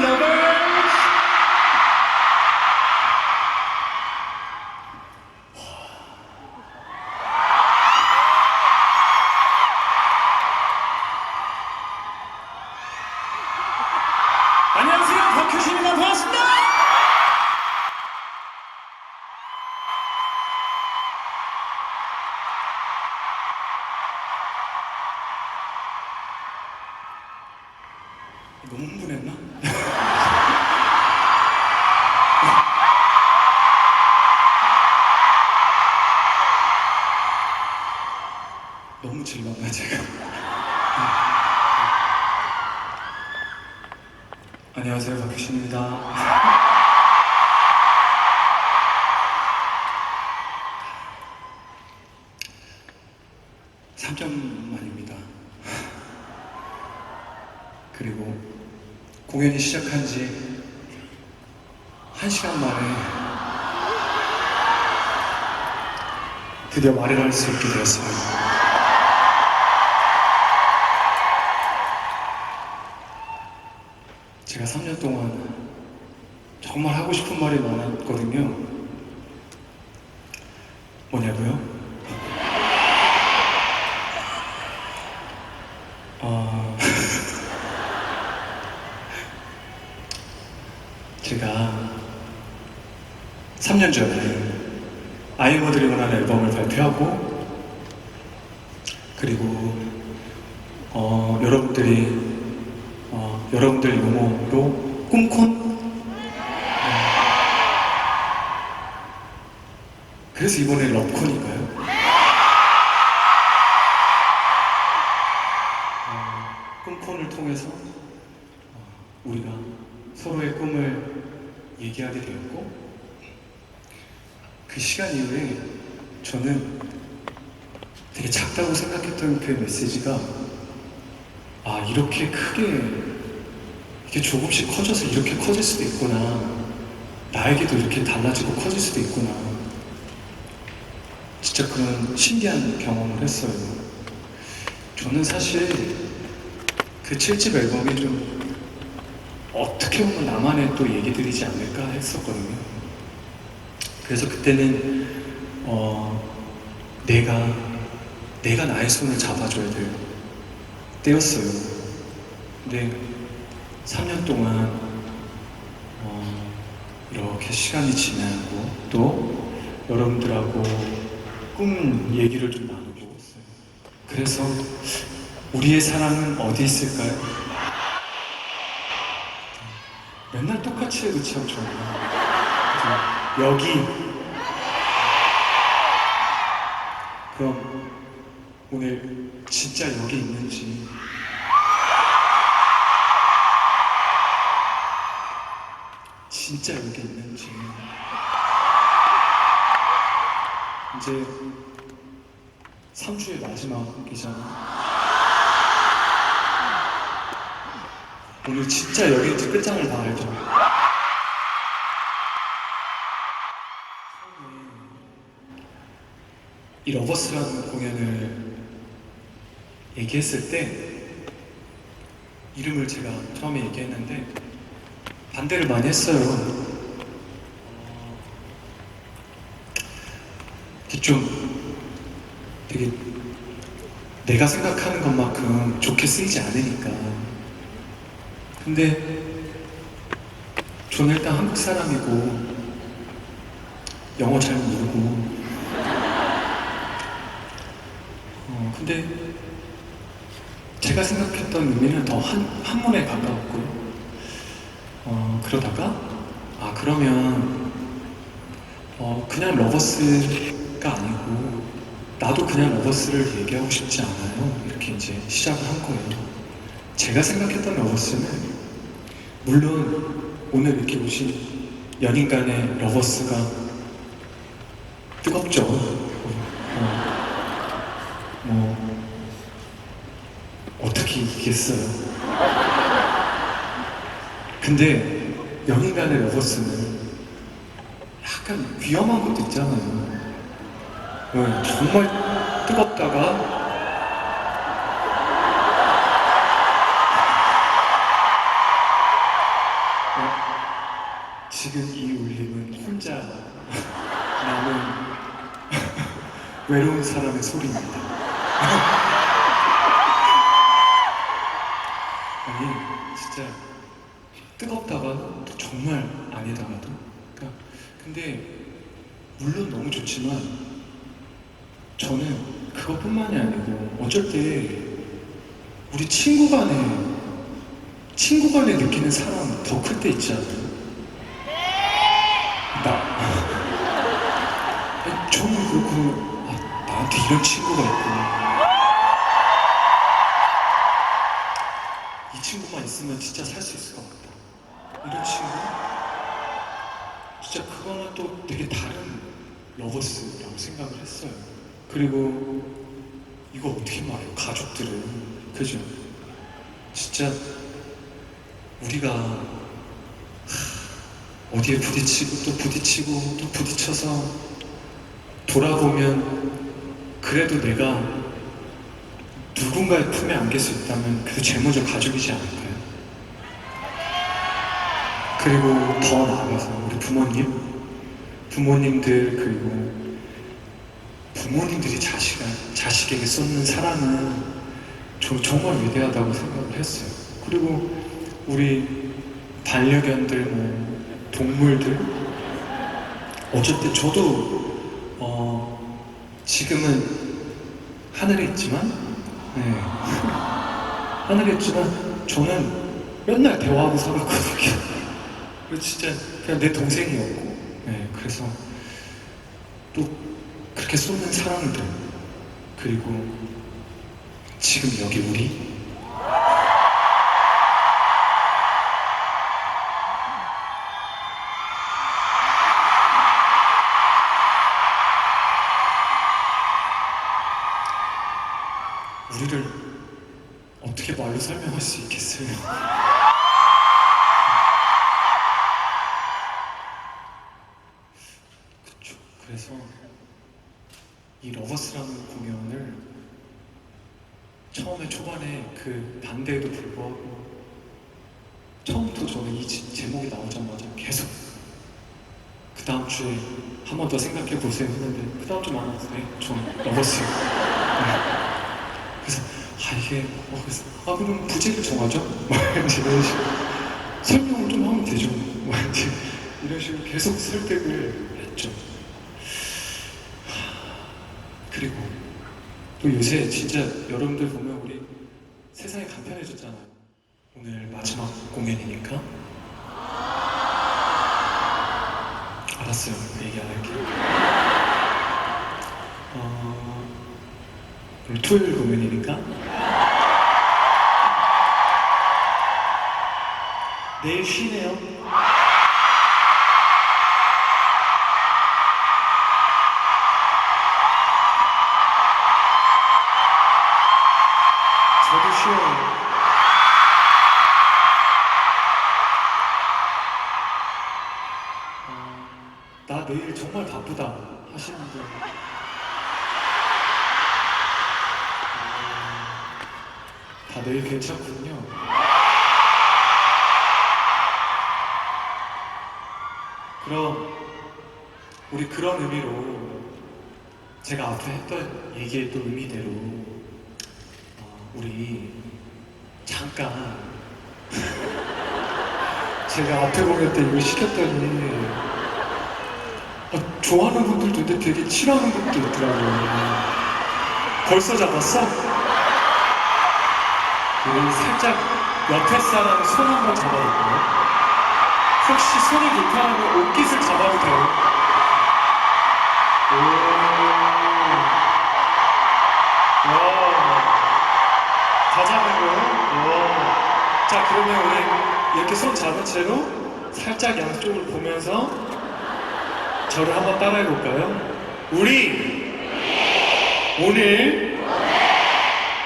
number 너무 질렀나 제가? 안녕하세요 박효신입니다. 삼점 만입니다. 그리고 공연이 시작한 지 한시간 만에 드디어 말을 할 수 있게 되었어요. 제가 3년 동안 정말 하고 싶은 말이 많았거든요. 뭐냐고요? 어... 제가 3년 전에 아이모들이 원하는 앨범을 발표하고 그리고 어, 여러분들이 어, 여러분들 용어로 꿈콘 네. 그래서 이번에 럽콘인가요? 어, 꿈콘을 통해서 어, 우리가 서로의 꿈을 얘기하게 되었고 그 시간 이후에 저는 되게 작다고 생각했던 그 메시지가 아 이렇게 크게 이게 조금씩 커져서 이렇게 커질 수도 있구나 나에게도 이렇게 달라지고 커질 수도 있구나 진짜 그런 신기한 경험을 했어요 저는 사실 그 7집 앨범이 좀 어떻게 보면 나만의 또 얘기들이지 않을까 했었거든요. 그래서 그때는 어, 내가 내가 나의 손을 잡아줘야 될 때였어요. 근데 3년 동안 어, 이렇게 시간이 지나고 또 여러분들하고 꿈 얘기를 좀 나누고. 그래서 우리의 사랑은 어디 있을까요? 맨날 똑같이 해도 참 좋아요. 여기. 그럼 오늘 진짜 여기 있는지. 진짜 여기 있는지. 이제 3주의 마지막이잖아. 오늘 진짜 여기 있는지 끝장을 다 알죠. 이 러버스라는 공연을 얘기했을 때 이름을 제가 처음에 얘기했는데 반대를 많이 했어요. 어, 이게 좀 되게 내가 생각하는 것만큼 좋게 쓰이지 않으니까. 근데 저는 일단 한국 사람이고 영어 잘 모르고 어, 근데 제가 생각했던 의미는 더 한, 한문에 가까웠고요. 어, 그러다가, 아, 그러면, 어, 그냥 러버스가 아니고, 나도 그냥 러버스를 얘기하고 싶지 않아요. 이렇게 이제 시작을 한 거예요. 제가 생각했던 러버스는, 물론, 오늘 이렇게 오신 연인 간의 러버스가 뜨겁죠. 어, 뭐, 어떻게 이기겠어요? 근데 연인 간의 러버스는 약간 위험한 것도 있잖아요. 네, 정말 뜨겁다가 지금 이 울림은 혼자 남은 외로운 사람의 소리입니다. 좋지만 저는 그것뿐만이 아니고 어쩔 때 우리 친구 간에 친구 간에 느끼는 사랑 더 클 때 있지 않아요? 나. 저는 그렇고 아, 나한테 이런 친구가 있구나. 이 친구만 있으면 진짜 살 수 있을 것 같다. 이런 친구? 진짜 그거는 또 되게 다른 러버스라고 생각을 했어요. 그리고 이거 어떻게 말해요? 가족들은. 그죠? 진짜 우리가 하, 어디에 부딪히고 또 부딪히고 또 부딪혀서 돌아보면 그래도 내가 누군가의 품에 안길 수 있다면 그게 제일 먼저 가족이지 않을까요? 그리고 더 나아가서 우리 부모님, 부모님들 그리고 부모님들이 자식, 자식에게 쏟는 사랑은 저 정말 위대하다고 생각을 했어요. 그리고 우리 반려견들, 뭐 동물들 어쨌든 저도 어, 지금은 하늘에 있지만 네. 하늘에 있지만 저는 맨날 대화하고 살았거든요. 진짜 그냥 내 동생이었고 네, 그래서 또 그렇게 쏟는 사람들 그리고 지금 여기 우리 우리를 어떻게 말로 설명할 수 있겠어요? 그쵸. 그래서 이 러버스라는 공연을 처음에 초반에 그 반대에도 불구하고 처음부터 저는 이 지- 제목이 나오자마자 계속 그 다음 주에 한 번 더 생각해 보세요 했는데 그 다음 주만 안 돼. 전 러버스. 네. 그래서 아 이게 어, 그래서 아 그럼 부제를 정하죠? 막 이제 이런 식으로 설명을 좀 하면 되죠. 막 이제 이런 식으로 계속 설득을 했죠. 그리고 또 요새 진짜 여러분들 보면 우리 세상이 간편해졌잖아요. 오늘 마지막 공연이니까 알았어요. 얘기 안 할게요. 어, 오늘 토요일 공연이니까 내일 쉬네요. 저도 쉬어요. 어, 나 내일 정말 바쁘다 하시는 분. 어, 다 내일 괜찮군요. 그럼 우리 그런 의미로 제가 앞에 했던 얘기의 또 의미대로 어, 우리 잠깐 제가 앞에 공연 때 이거 시켰더니 어, 좋아하는 분들도 있는데 되게 싫어하는 분도 있더라고요. 벌써 잡았어? 우리 살짝 옆에 사람 손 한번 잡아볼까요? 혹시 손이 불편하면 옷깃을 잡아도 돼요? 오. 와. 다 잡은 거예요? 와. 자, 그러면 우리 이렇게 손 잡은 채로 살짝 양쪽을 보면서 저를 한번 따라해 볼까요? 우리 오늘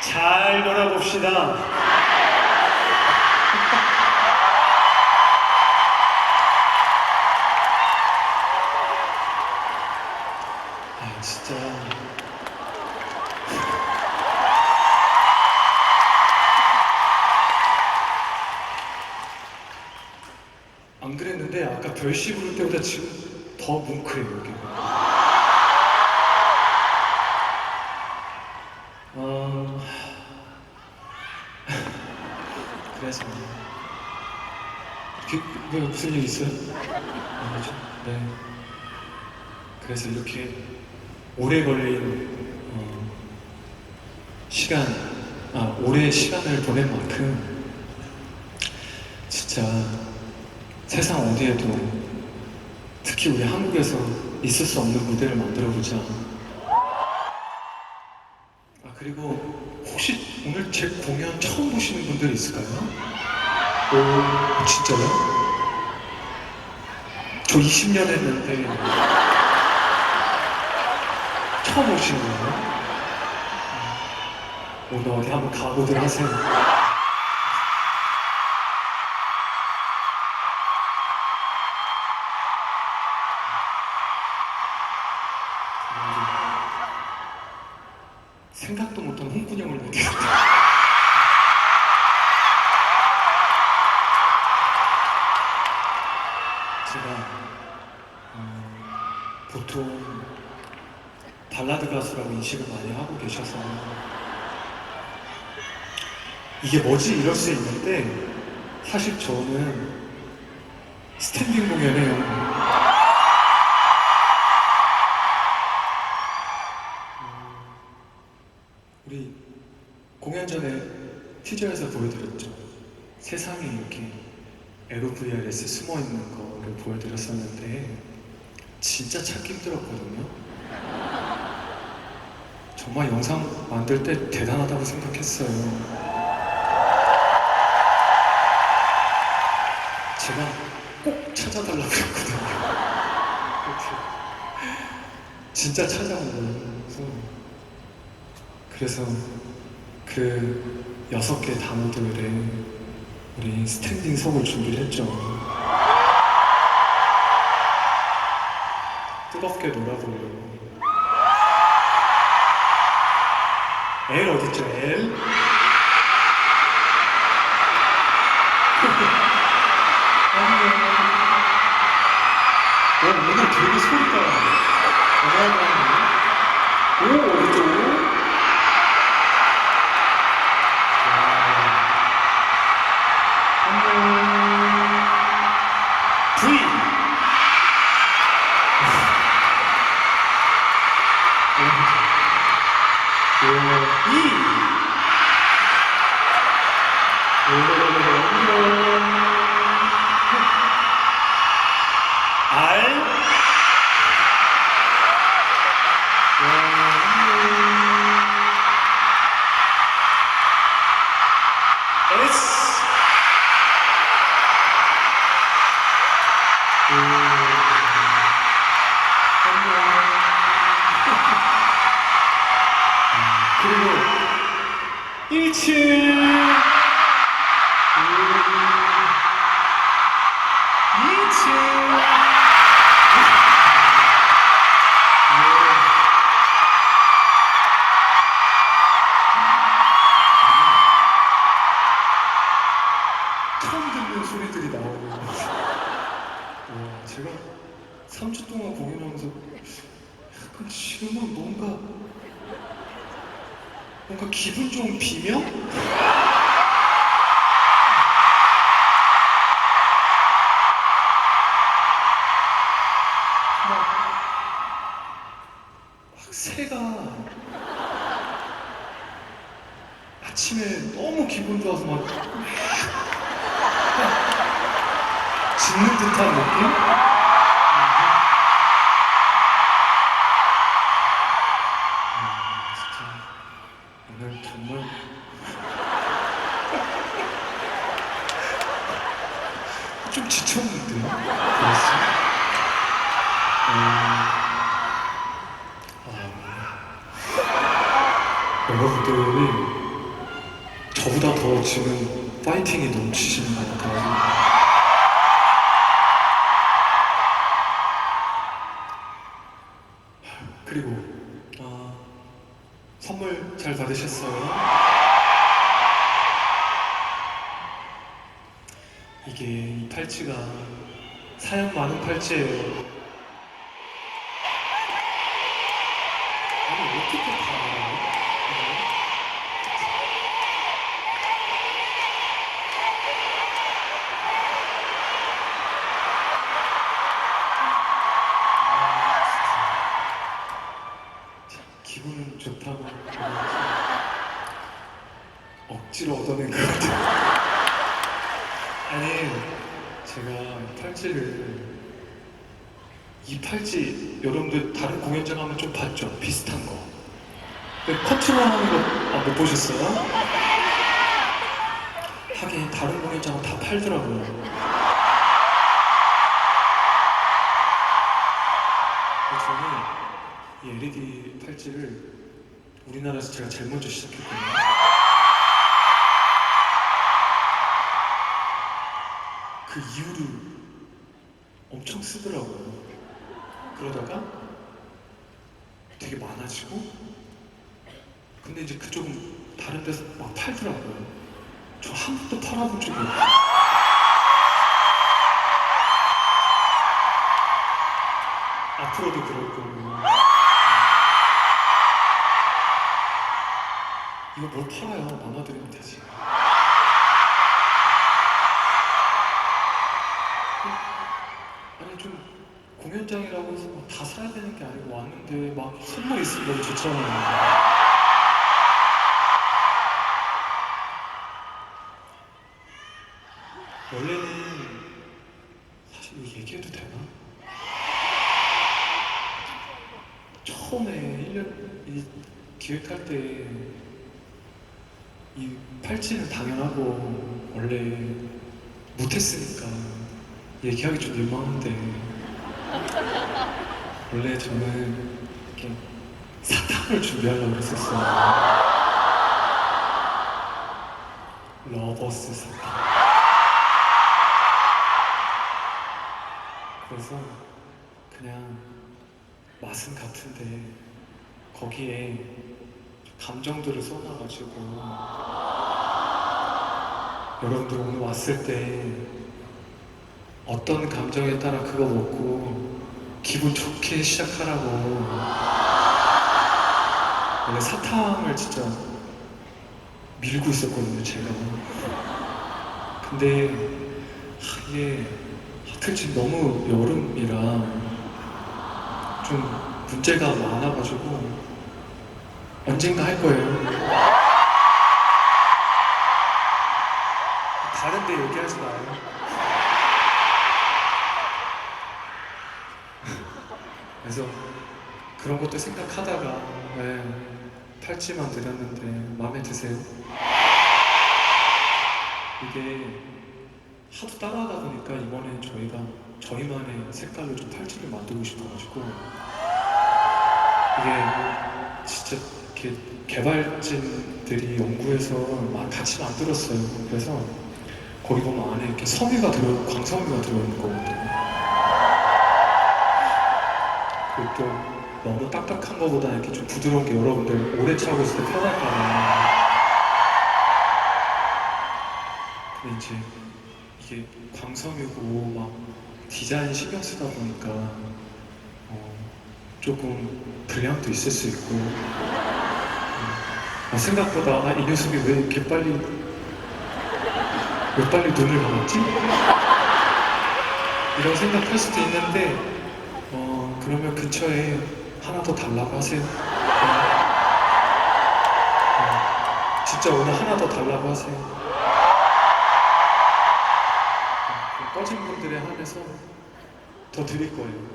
잘 놀아봅시다. 아, 진짜. 안 안 그랬는데 아까 별씨 부를 때보다 지금 더 뭉클해요 여기가. 어... 그래서 이렇게 왜 무슨 일 있어요? 아니죠. 네. 그래서 이렇게 오래 걸린 어, 시간, 아 오래 시간을 보낸 만큼 진짜 세상 어디에도 특히 우리 한국에서 있을 수 없는 무대를 만들어 보자. 아 그리고 혹시 오늘 제 공연 처음 보시는 분들 있을까요? 오 진짜요? 저 20년 했는데 처음 오시는 거예요? 오늘 어디 한번 가보들 하세요. 생각도 못한 홍군형을 내겠다. 인식을 많이 하고 계셔서 이게 뭐지 이럴 수 있는데 사실 저는 스탠딩 공연에 우리 공연 전에 티저에서 보여드렸죠. 세상에 이렇게 LOVR에서 숨어 있는 거를 보여드렸었는데 진짜 찾기 힘들었거든요. 정말 영상 만들 때 대단하다고 생각했어요. 제가 꼭 찾아달라고 했거든요. 진짜 찾아온 거예요. 그래서 그 여섯 개 단어들에 우리 스탠딩 속을 준비를 했죠. 뜨겁게 놀아보려고. L 어딨죠, L? 어, 오늘 되게 소리가 어마어마하네. 오, 20 mil? 여러분들이 저보다 더 지금 파이팅이 넘치시는 것 같아요. 그리고 아, 선물 잘 받으셨어요? 이게 이 팔찌가 사연 많은 팔찌예요. 아니 어떻게 다 알아요? 아, 진짜. 기분은 좋다고 억지로 얻어낸 것 같아요. 아니 제가 팔찌를 이 팔찌 여러분들 다른 공연장 하면 좀 봤죠? 비슷한 거. 근데 커트로 하는 거 못 보셨어요? 하긴 다른 공연장은 다 팔더라고요. 저는 이 LED 팔찌를 우리나라에서 제가 제일 먼저 시작했거든요. 그 이후로 엄청 쓰더라고요. 그러다가 되게 많아지고 근데 이제 그쪽은 다른 데서 막 팔더라고요. 저 한 번도 팔아본 적이 없어요. 앞으로도 그럴 거고. 이거 뭘 팔아요? 나눠드리면 되지. 아니 좀 공연장이라고 해서 막다 사야 되는 게 아니고 왔는데 막 선물 있으면 너무 좋잖아요. 원래는 사실 이거 얘기해도 되나? 처음에 1년 이 기획할 때 이 팔찌는 당연하고 원래 못했으니까 얘기하기 좀 민망한데 원래 저는 이렇게 사탕을 준비하려고 했었어요. 러버스 사탕. 그래서 그냥 맛은 같은데 거기에 감정들을 써놔가지고. 여러분들 오늘 왔을 때 어떤 감정에 따라 그거 먹고 기분 좋게 시작하라고. 원래 사탕을 진짜 밀고 있었거든요 제가. 근데 하, 이게 하필 지금 너무 여름이라 좀 문제가 많아가지고 언젠가 할 거예요 다른데 얘기하지 마요 그래서 그런 것도 생각하다가 네, 팔찌만 드렸는데 마음에 드세요? 이게 하도 따라하다 보니까 이번에 저희가 저희만의 색깔로 좀 팔찌를 만들고 싶어가지고 이게 진짜 이렇게 개발진들이 연구해서 막 같이 만들었어요. 그래서 거기 보면 안에 이렇게 섬유가 들어 광섬유가 들어있는 거거든요. 그리고 또 너무 딱딱한 거보다 이렇게 좀 부드러운 게 여러분들 오래 차고 있을 때 편할까봐. 근데 이제 이게 광섬유고 막 디자인 신경 쓰다 보니까 어, 조금 불량도 있을 수 있고 어, 생각보다 아, 이 녀석이 왜 이렇게 빨리 왜 빨리 눈을 감았지? 이런 생각할 수도 있는데 어, 그러면 근처에 하나 더 달라고 하세요. 어, 어, 진짜 오늘 하나 더 달라고 하세요. 어, 그 꺼진 분들에 한해서 더 드릴 거예요.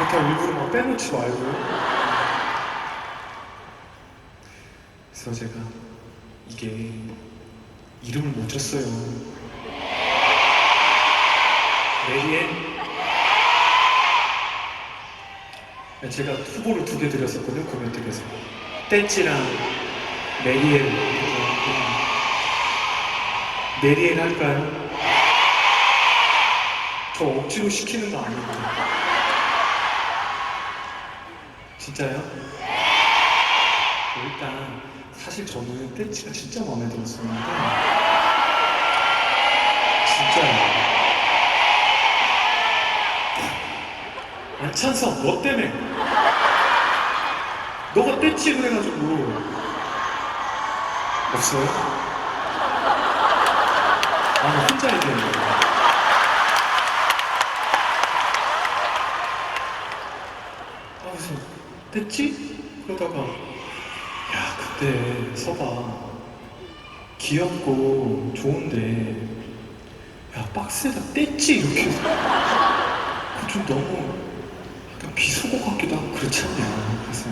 그렇다고 일부러 막 빼놓지 말고요. 그래서 제가 이게 이름을 못 줬어요. 메리엔. 제가 후보를 두 개 드렸었거든요, 코멘트에서. 떼찌랑 메리엔. 메리엔 할까요? 저 억지로 시키는 거 아닌데. 진짜요? 네, 일단 사실 저는 떼치가 진짜 마음에 들었습니다. 진짜요. 아, 안찬성 너 때문에 너가 떼치 그래가지고 없어요? 아니 혼자 얘기하는 거야. 뗐지? 그러다가. 야 그때 서봐. 귀엽고 좋은데. 야 박스에다 뗐지? 이렇게. 그거 좀 너무 약간 비속어 같기도 하고 그렇지 않냐. 그래서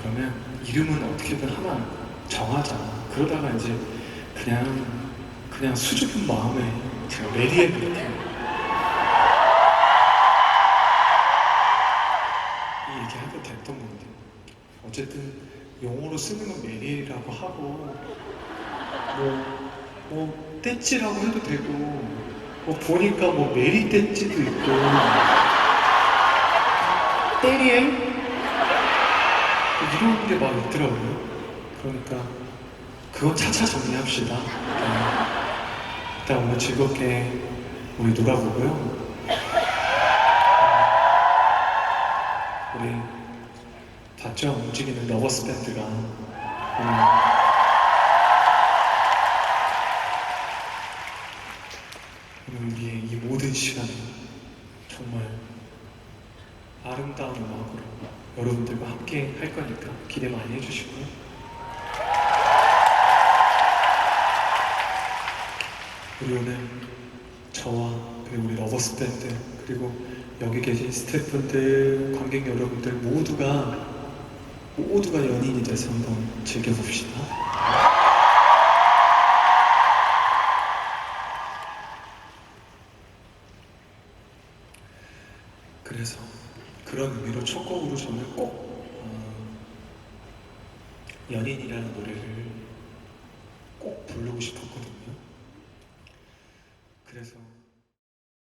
그러면 이름은 어떻게든 하나 정하자. 그러다가 이제 그냥 그냥 수줍은 마음에 제가 메리에 그렇게 이 얘기하도 됐던 건데 어쨌든 용어로 쓰는 건 메리라고 하고 뭐, 뭐 떼찌라고 해도 되고 뭐 보니까 뭐 메리 떼찌도 있고. 때리엘 이런 게 막 있더라고요. 그러니까 그건 차차 정리합시다. 네. 일단 오늘 즐겁게 우리 놀아보고요. 우리 봤죠? 움직이는 러버스 밴드가 오늘 우리의 이 모든 시간을 정말 아름다운 음악으로 여러분들과 함께 할 거니까 기대 많이 해주시고요. 우리 오늘 저와 그리고 우리 러버스 밴드 그리고 여기 계신 스태프분들, 관객 여러분들 모두가 모두가 연인이 돼서 한번 즐겨봅시다.